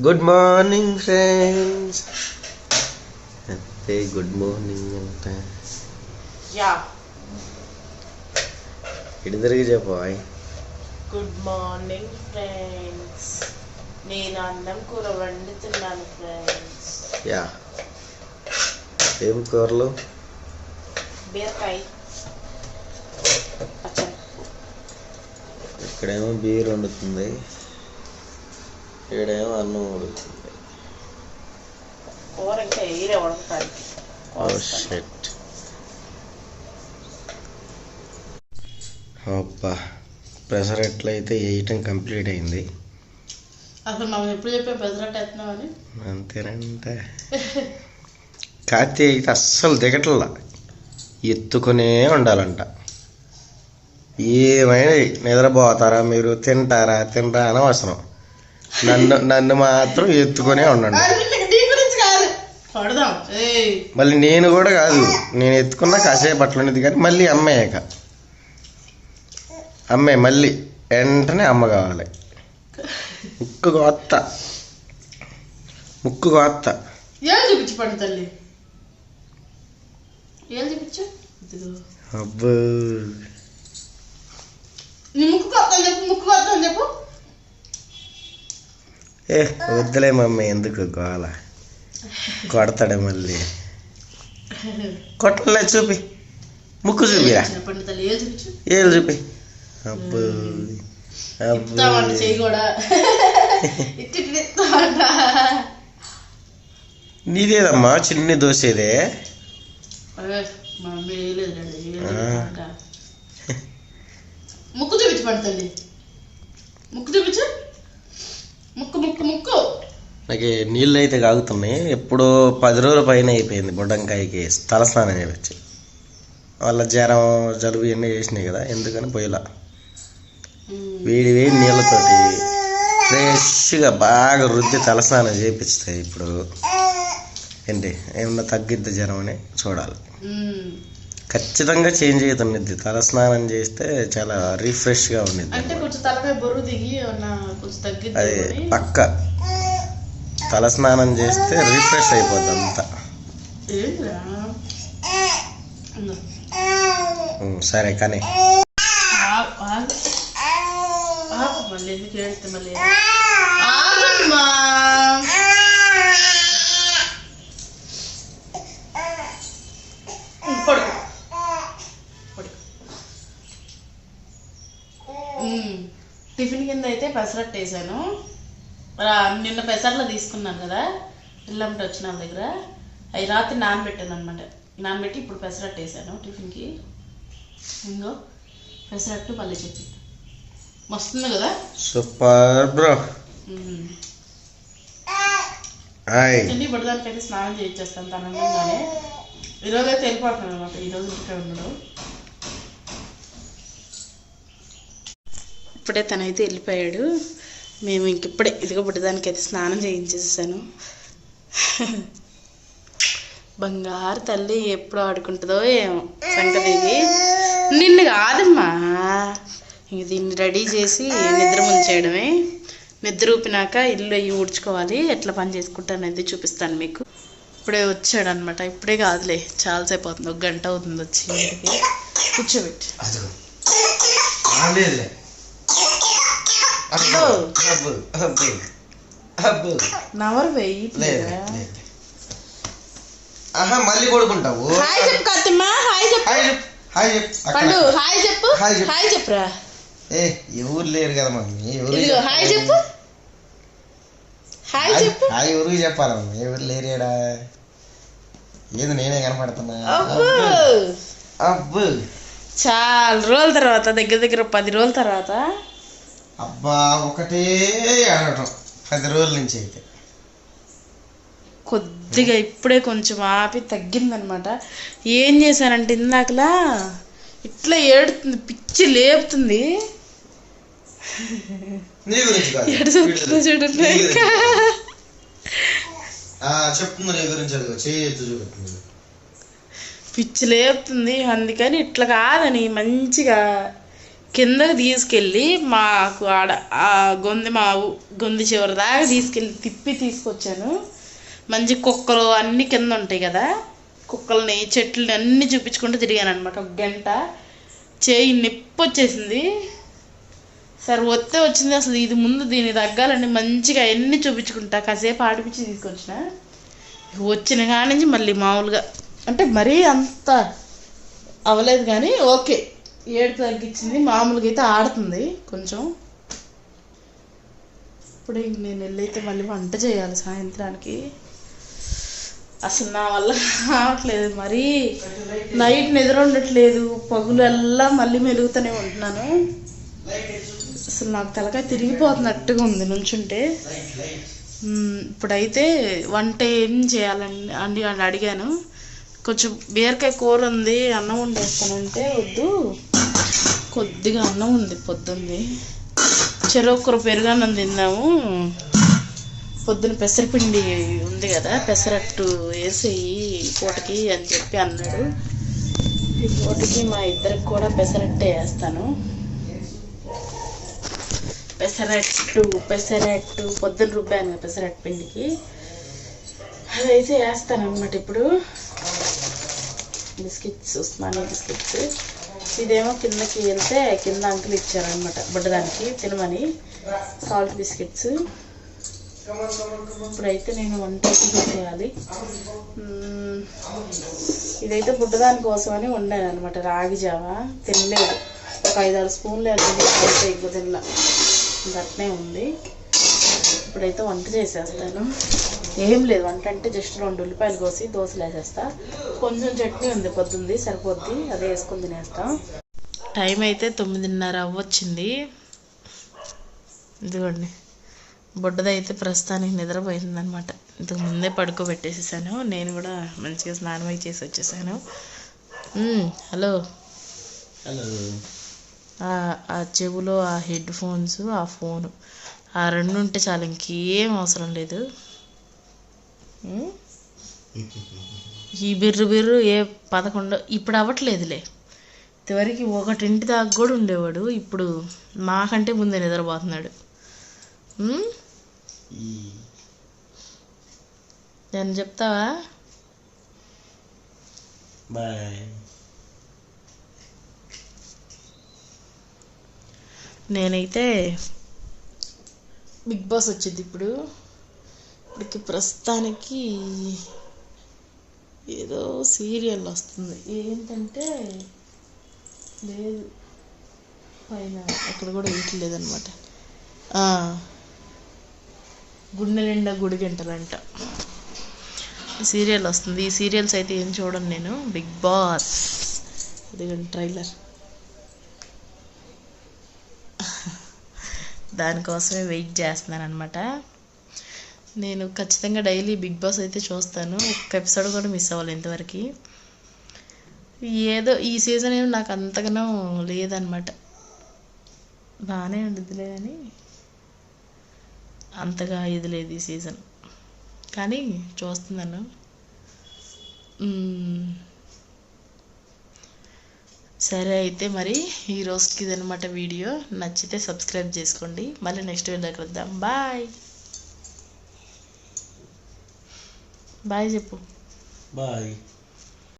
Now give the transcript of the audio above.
Good morning friends అంతే good morning అంట యా. ఇటు తిరిగి చెప్పు హాయ్ గుడ్ మార్నింగ్ ఫ్రెండ్స్ నేను అన్నం కూర వండుతున్నాను ఫ్రెండ్స్ యా. ఏం కూరలు? బీరకాయ. ఇక్కడేమో బీర్ వండుతుంది. ఇక్కడేమో అన్నం వండుతుంది కూర ఇంకా ఏరే ఉడకటానికి ఓ షెట్ అబ్బా ప్రెషర్ ఎట్లయితే వేయటం కంప్లీట్ అయింది. అసలు మనం ఎప్పుడు చెప్పే బెదరట్ ఎత్తున్నామని అంతేనంటే. కాతి అయితే అస్సలు దిగట్లా. ఎత్తుకునే ఉండాలంట. ఏమైనా నిద్రపోతారా మీరు? తింటారా? తినరా? అనవసరం. నన్ను నన్ను మాత్రం ఎత్తుకునే ఉండండి. నీ గురించి కాదు. పడదాం. ఏయ్. మళ్ళీ నేను కూడా కాదు. నేను ఎత్తుకున్నా కాసేపు అట్లా ఉన్నది కానీ మళ్ళీ అమ్మయ్యాక అమ్మే మళ్ళీ వెంటనే అమ్మ కావాలి. ముక్కు కోత్త. ముక్కు కోత్త. ఏం చూపించు పండు తల్లి? ఏం చూపించు? ఇదిగో. అబ్బో. నీ ముక్కు కొత్త చెప్పు ముక్కు చెప్పు. ఏ వద్దులే మమ్మీ ఎందుకు గోల? కొడతాడే మళ్ళీ. కొట్టలే చూపి. ముక్కు చూపిరా. ఏళ్ళు చూపి. అబ్బో. నీదేదమ్మా? చిన్ని దోశ ఇదే. అంట. ముక్కు చూపించు పండు తల్లి. ముక్కు చూపించు. ముక్కు ముక్కు ముక్కు. నాకు నీళ్ళు అయితే కాగుతున్నాయి. ఎప్పుడో పది రోజుల పైన అయిపోయింది బుడ్డంకాయకి తలస్నానం చేయవచ్చు వాళ్ళ జ్వరం జలుబు ఇవన్నీ చేసినాయి కదా ఎందుకని పోయిలా. వేడి వేడి నీళ్ళతోటి ఫ్రెష్గా బాగా రుద్ది తలస్నానం చేపిస్తాయి ఇప్పుడు ఏంటి? ఏమన్నా తగ్గిద్ది జ్వరం అని? చూడాలి. ఖచ్చితంగా చేంజ్ అవుతుంది తలస్నానం చేస్తే చాలా రిఫ్రెష్గా అంటే ఉండిద్ది కొంచెం దిగి కొంచెం అది పక్క. తలస్నానం చేస్తే రిఫ్రెష్ అయిపోద్ది అంతా. సరే కానీ. ఎందుకు ఏడిస్తే మళ్ళీ? పెసరట్టు వేసాను. నిన్న పెసర్లో తీసుకున్నాను కదా ఇల్లంటే వచ్చిన వాళ్ళ దగ్గర. అవి రాత్రి నానబెట్టాను అనమాట నానబెట్టి ఇప్పుడు పెసరట్టు వేసాను టిఫిన్కి. ఇంకో పెసరట్టు పల్లి చట్నీ. మస్తుంది కదా? Super bro. తిండి పడదానికైతే స్నానం చేయించేస్తాను తనంగానే ఈరోజు అయితే వెళ్ళిపోతున్నాను అనమాట ఈరోజు ఇంటికే ఉండడు. ఇప్పుడే తనైతే వెళ్ళిపోయాడు. మేము ఇంక ఇప్పుడే ఇదిగో పుట్టదానికైతే స్నానం చేయించేసాను బంగారు తల్లి ఎప్పుడు ఆడుకుంటుందో ఏమో సంగతి నిన్ను కాదమ్మా. ఇంక దీన్ని రెడీ చేసి నిద్ర ముంచేయడమే. నిద్ర ఊపినాక ఇల్లు అయ్యి ఊడ్చుకోవాలి. ఎట్లా పని చేసుకుంటాను అనేది చూపిస్తాను మీకు. ఇప్పుడే వచ్చాడు అనమాట ఇప్పుడే కాదులే. చాలాసేపు అవుతుంది. ఒక గంట అవుతుంది వచ్చి కూర్చోబెట్టి. అబ్బో. నవరు వెయ్యి ఆహా మళ్ళీ పడుకుంటావు హాయ్ చెప్పు కత్తమ్మ. హాయ్ చెప్పు. హాయ్ చెప్పు. హాయ్ చెప్పు. పండు హాయ్ చెప్పు. హాయ్ చెప్పు. హాయ్ చెప్పురా. ఏ ఎవరు లేరు కదా మమ్మీ? ఎవరు హాయ్ చెప్పు. హాయ్ చెప్పు. హాయ్ ఎవరికి చెప్పాలి మమ్మీ? ఎవరు లేరేడా? ఏది నేనే కనపడుతున్నా. అబ్బో. అబ్బు. చాలా రోజుల తర్వాత దగ్గర దగ్గర పది రోజుల తర్వాత అబ్బా ఒకటే ఆడటం పది రోజుల నుంచి అయితే. కొద్దిగా ఇప్పుడే కొంచెం ఆపి తగ్గిందనమాట. ఏం చేశానంటే ఇందాకలా ఇట్లా ఏడుతుంది పిచ్చి లేపుతుంది. నీ గురించి. చెప్తుంది పిచ్చి లేపుతుంది అందుకని ఇట్లా కాదని మంచిగా కిందకి తీసుకెళ్ళి మాకు ఆడ ఆ గొంది మా గొంది చివరి దాకా తీసుకెళ్ళి తిప్పి తీసుకొచ్చాను. మంచి కుక్కలు అన్నీ కింద ఉంటాయి కదా కుక్కల్ని చెట్లని అన్నీ చూపించుకుంటూ తిరిగాను అనమాట ఒక గంట చేయి నొప్పి వచ్చేసింది సరే వస్తే వచ్చింది అసలు ఇది ముందు దీన్ని తగ్గాలని మంచిగా అన్నీ చూపించుకుంటా. కాసేపు ఆడిపించి తీసుకొచ్చిన. వచ్చిన కాడి నుంచి మళ్ళీ మామూలుగా అంటే మరీ అంత అవ్వలేదు కానీ ఓకే. ఏడు తగ్గించింది మామూలుగా అయితే ఆడుతుంది కొంచెం. ఇప్పుడు ఇంక నేను వెళ్ళైతే మళ్ళీ వంట చేయాలి సాయంత్రానికి. అసలు నా వల్ల కావట్లేదు మరీ నైట్ నిద్ర ఉండట్లేదు. పగులల్లా మళ్ళీ మెలుగుతూనే ఉంటున్నాను. అసలు నాకు తలకాయ తిరిగిపోతున్నట్టుగా ఉంది నుంచుంటే. ఇప్పుడైతే వంట ఏం చేయాలండి అని అడిగాను. కొంచెం బీరకాయ కూర ఉంది అన్నం వండేస్తానంటే వద్దు. కొద్దిగా అన్నం ఉంది పొద్దుంది చెరొక్కరు పెరుగన్నం తిన్నాము. పొద్దున పెసరపిండి ఉంది కదా పెసరట్టు వేసేయి పూటకి అని చెప్పి అన్నాడు. ఈ పూటకి మా ఇద్దరికి కూడా పెసరట్టే వేస్తాను. పెసరట్టు పెసరట్టు పొద్దున రుబ్బాను పెసరట్టు పిండికి. అదైతే వేస్తాను అనమాట ఇప్పుడు. Biscuits Osmania biscuits. ఇదేమో కిందకి వెళ్తే కింద అంకులు ఇచ్చారనమాట బుడ్డదానికి తినమని. Salt biscuits. ఇప్పుడైతే నేను వంట అయితే చేయాలి. ఇదైతే బుడ్డదాని కోసమని వండాను అనమాట రాగి జావ తినలేదు. ఒక ఐదారు స్పూన్లు వేసింది అయితే ఎక్కువ తినలా. గట్నే ఉంది. ఇప్పుడైతే వంట చేసేస్తాను. ఏం లేదు. వంట అంటే జస్ట్ రెండు ఉల్లిపాయలు కోసి దోశలు వేసేస్తా కొంచెం చట్నీ ఉంది పొద్దుంది సరిపోద్ది. అదే వేసుకొని తినేస్తాం. టైం అయితే తొమ్మిదిన్నర అవ్వచ్చింది. ఇదిగోండి. బుడ్డదైతే ప్రస్తుతానికి నిద్రపోయిందనమాట ఇంతకు ముందే పడుకోబెట్టేసేసాను. నేను కూడా మంచిగా స్నానం అయి చేసి వచ్చేసాను. హలో. హలో. ఆ- ఆ చెవులో ఆ హెడ్ ఫోన్స్ ఆ ఫోను. ఆ రెండు ఉంటే చాలు ఇంకేం అవసరం లేదు? ఈ బిర్రు బిర్రు ఏ పదకొండు ఇప్పుడు అవ్వట్లేదులే. ఇంతవరకు ఒకటింటి దాకా కూడా ఉండేవాడు. ఇప్పుడు మాకంటే ముందే నిద్రపోతున్నాడు? నేను చెప్తావా? బాయ్. నేనైతే బిగ్ బాస్ వచ్చింది ఇప్పుడు. ఇప్పటికి ప్రస్తుతానికి ఏదో సీరియల్ వస్తుంది. ఏంటంటే లేదు. పైన అక్కడ కూడా వేయట్లేదు గుండె నిండా గుడి గంటలంట. సీరియల్ వస్తుంది. ఈ సీరియల్స్ అయితే ఏం చూడను నేను. Big boss. ఇదిగోండి ట్రైలర్. దానికోసమే వెయిట్ చేస్తున్నాను అనమాట నేను ఖచ్చితంగా డైలీ బిగ్ బాస్ అయితే చూస్తాను. ఒక్క ఎపిసోడ్ కూడా మిస్ అవ్వాలి ఇంతవరకు. ఏదో ఈ సీజన్ ఏమి నాకు అంతగానో లేదనమాట బాగానే ఉండిద్దిలే కానీ అంతగా ఇది లేదు ఈ సీజన్. కానీ చూస్తున్నాను. సరే అయితే మరి ఈ రోజుకి ఇదనమాట వీడియో. నచ్చితే సబ్స్క్రైబ్ చేసుకోండి. మళ్ళీ నెక్స్ట్ వీడియో కలుద్దాం. బాయ్. బాయ్ చెప్పు బాయ్